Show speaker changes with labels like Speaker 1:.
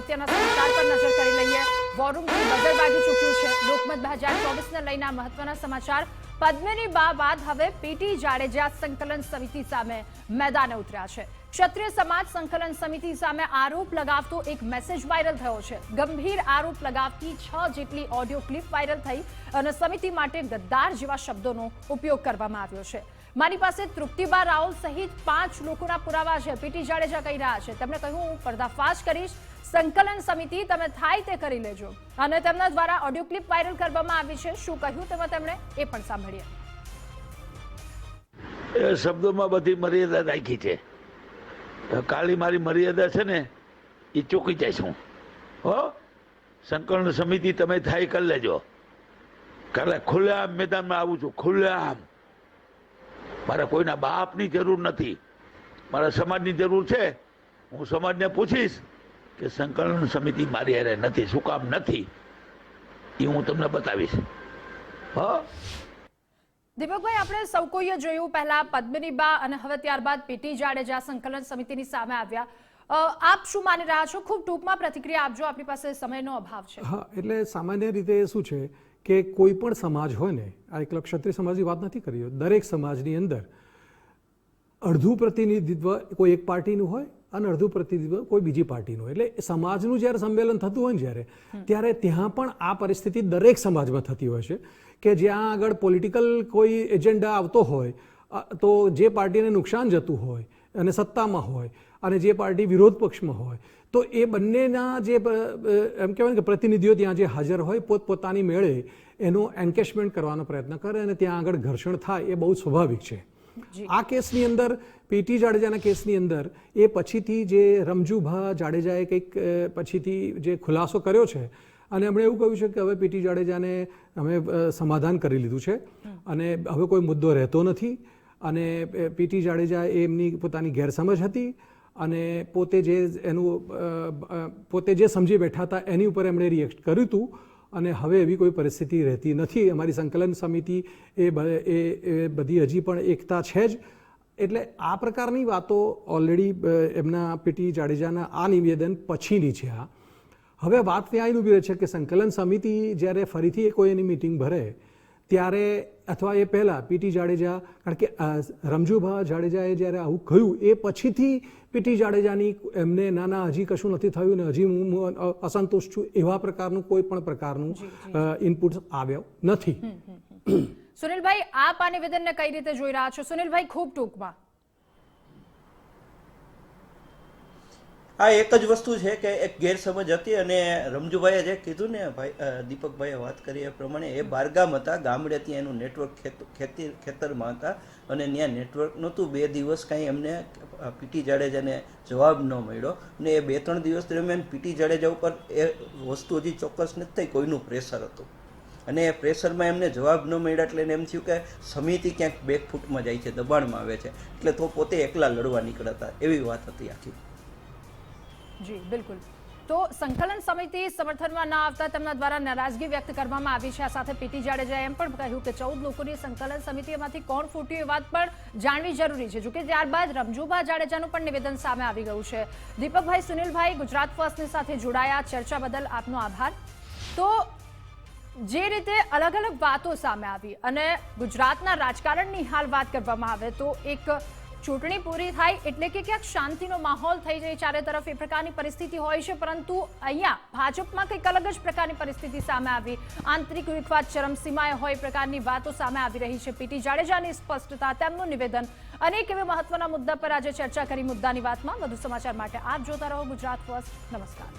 Speaker 1: અગત્યના સમાચાર પર નજર કરી લઈએ. વોરૂમ બજર વાગી ચૂક્યું છે. લોકમત બે હજાર ચોવીસને લઈને મહત્વના સમાચાર. પદ્મિની બા બાદ હવે પીટી જાડેજા સંકલન સમિતિ સામે મેદાને ઉતર્યા છે. ક્ષત્રિય સમાજ સંકલન સમિતિ સામે આરોપ લગાવતો એક મેસેજ વાયરલ થયો છે. ગંભીર આરોપ લગાવતી છ જેટલી ઓડિયો ક્લિપ વાયરલ થઈ અને સમિતિ માટે ગદ્દાર જેવા શબ્દોનો ઉપયોગ કરવામાં આવ્યો છે. મારી પાસે તૃપ્તિબા રાહુલ સહિત પાંચ લોકોના પુરાવા છે. પીટી જાડેજા કહી રહ્યા છે. તેમણે કહ્યું, હું પર્દાફાશ કરીશ. સંકલન સમિતિ તમે થાય તે કરી લેજો. અને તેમના દ્વારા ઓડિયો ક્લિપ વાયરલ કરવામાં આવી છે. શું કહ્યું તેમાં તેમણે એ પણ સાંભળીએ.
Speaker 2: એ શબ્દોમાં બધી મર્યાદા રાખી છે. કાલી મારી મર્યાદા છે ને એ ચૂકી જઈશ હું. હો? સંકલન સમિતિ તમે થાય કરી લેજો. કાલે ખુલ્લેઆમ મેદાનમાં આવું છું ખુલ્લેઆમ મારે કોઈના બાપની જરૂર નથી. મારા સમાજની જરૂર છે. હું સમાજને પૂછીશ. કે સંકલન સમિતિ મારી હારે નથી શું કામ નથી? એ હું તમને બતાવીશ. હા?
Speaker 1: દીપકભાઈ આપણે સૌ કોઈએ જોયું પહેલા પદ્મિની બા અને હવે ત્યારબાદ પીટી જાડેજા સંકલન સમિતિની સામે આવ્યા. આપ શું માની રહ્યા છો? ખૂબ ટૂંકમાં પ્રતિક્રિયા આપજો આપણી પાસે સમયનો અભાવ છે.
Speaker 3: હા એટલે સામાન્ય રીતે શું છે કે કોઈ પણ સમાજ હોય ને આ એકલા ક્ષત્રિય સમાજની વાત નથી કરી દરેક સમાજની અંદર અડધું પ્રતિનિધિત્વ કોઈ એક પાર્ટીનું હોય અને અડધું પ્રતિનિધિત્વ કોઈ બીજી પાર્ટીનું એટલે સમાજનું જ્યારે સંમેલન થતું હોય ને જ્યારે ત્યારે ત્યાં પણ આ પરિસ્થિતિ દરેક સમાજમાં થતી હોય છે કે જ્યાં આગળ પોલિટિકલ કોઈ એજન્ડા આવતો હોય તો જે પાર્ટીને નુકસાન જતું હોય અને સત્તામાં હોય અને જે પાર્ટી વિરોધ પક્ષમાં હોય તો એ બંનેના જે એમ કહેવાય ને કે પ્રતિનિધિઓ ત્યાં જે હાજર હોય પોતપોતાની મેળે એનો એન્કેશમેન્ટ કરવાનો પ્રયત્ન કરે અને ત્યાં આગળ ઘર્ષણ થાય એ બહુ સ્વાભાવિક છે. આ કેસની અંદર પીટી જાડેજાના કેસની અંદર એ પછીથી જે રમજુભા જાડેજાએ કંઈક પછીથી જે ખુલાસો કર્યો છે અને એમણે એવું કહ્યું છે કે હવે પીટી જાડેજાને અમે સમાધાન કરી લીધું છે અને હવે કોઈ મુદ્દો રહેતો નથી અને પીટી જાડેજા એ એમની પોતાની ગેરસમજ હતી અને પોતે જે એનું પોતે જે સમજી બેઠા હતા એની ઉપર એમણે રિએક્ટ કર્યું હતું અને હવે એવી કોઈ પરિસ્થિતિ રહેતી નથી. અમારી સંકલન સમિતિ એ એ બધી હજી પણ એકતા છે જ. એટલે આ પ્રકારની વાતો ઓલરેડી એમના પીટી જાડેજાના આ નિવેદન પછીની છે આ. હવે વાત ત્યાં ઊભી રહે છે કે સંકલન સમિતિ જ્યારે ફરીથી કોઈ એની મિટિંગ ભરે, ત્યારે અથવા એ પહેલાં પીટી જાડેજા કારણ કે રમજુભા જાડેજાએ જ્યારે આવું કહ્યું એ પછીથી પીટી જાડેજાની એમને ના ના હજી કશું નથી થયું ને હજી હું અસંતુષ્ટ છું એવા પ્રકારનું કોઈ પણ પ્રકારનું ઇનપુટ આવ્યો નથી.
Speaker 1: સુનિલભાઈ આપ આ નિવેદનને કઈ રીતે જોઈ રહ્યા છો? સુનિલભાઈ ખૂબ ટૂંકમાં.
Speaker 4: આ એક જ વસ્તુ છે કે એક ગેરસમજ હતી અને રમજુભાઈએ જે કીધું ને ભાઈ દીપકભાઈએ વાત કરી એ પ્રમાણે એ બારગામ હતા ગામડે ત્યાં એનું નેટવર્ક ખેતી ખેતરમાં હતા અને ત્યાં નેટવર્ક નહોતું. બે દિવસ કાંઈ એમને પીટી જાડેજાને જવાબ ન મળ્યો અને એ બે ત્રણ દિવસ દરમિયાન પીટી જાડેજા ઉપર એ વસ્તુ હજી ચોક્કસ નથી થઈ, કોઈનું પ્રેશર હતું. અને એ પ્રેશરમાં એમને જવાબ ન મળ્યા એટલે એમ થયું કે સમિતિ ક્યાંક બેકફૂટમાં જાય છે, દબાણમાં આવે છે. એટલે તો પોતે એકલા લડવા નીકળતા, એવી વાત હતી આખી.
Speaker 1: જી, બિલકુલ. તો સંકલન સમિતિ સમર્થનમાં ના આવતા તેમના દ્વારા નારાજગી વ્યક્ત કરવામાં આવી છે. આ સાથે પીટી જાડેજાએ એમ પણ કહ્યું કે ચૌદ લોકોની સંકલન સમિતિમાંથી કોણ ફૂટ્યું એ વાત પણ જાણવી જરૂરી છે. જોકે ત્યારબાદ રમજુભા જાડેજાનું પણ નિવેદન સામે આવી ગયું છે. દીપકભાઈ, સુનિલભાઈ ગુજરાત ફર્સ્ટની સાથે જોડાયા. ચર્ચા બદલ આપનો આભાર. તો જે રીતે અલગ અલગ વાતો સામે આવી અને ગુજરાતના રાજકારણની હાલ વાત કરવામાં આવે તો એક ચૂંટણી પૂરી થાય એટલે કે ક્યાંક શાંતિનો માહોલ થઈ જાય ચારે તરફ એ પ્રકારની પરિસ્થિતિ હોય છે, પરંતુ અહીંયા ભાજપમાં કંઈક અલગ જ પ્રકારની પરિસ્થિતિ સામે આવી. આંતરિક વિખવાદ ચરમસીમાએ હોય પ્રકારની વાતો સામે આવી રહી છે. પીટી જાડેજાની સ્પષ્ટતા, તેમનું નિવેદન અનેક એવા મહત્વના મુદ્દા પર આજે ચર્ચા કરી. મુદ્દાની વાતમાં વધુ સમાચાર માટે આપ જોતા રહો ગુજરાત ફર્સ્ટ. નમસ્કાર.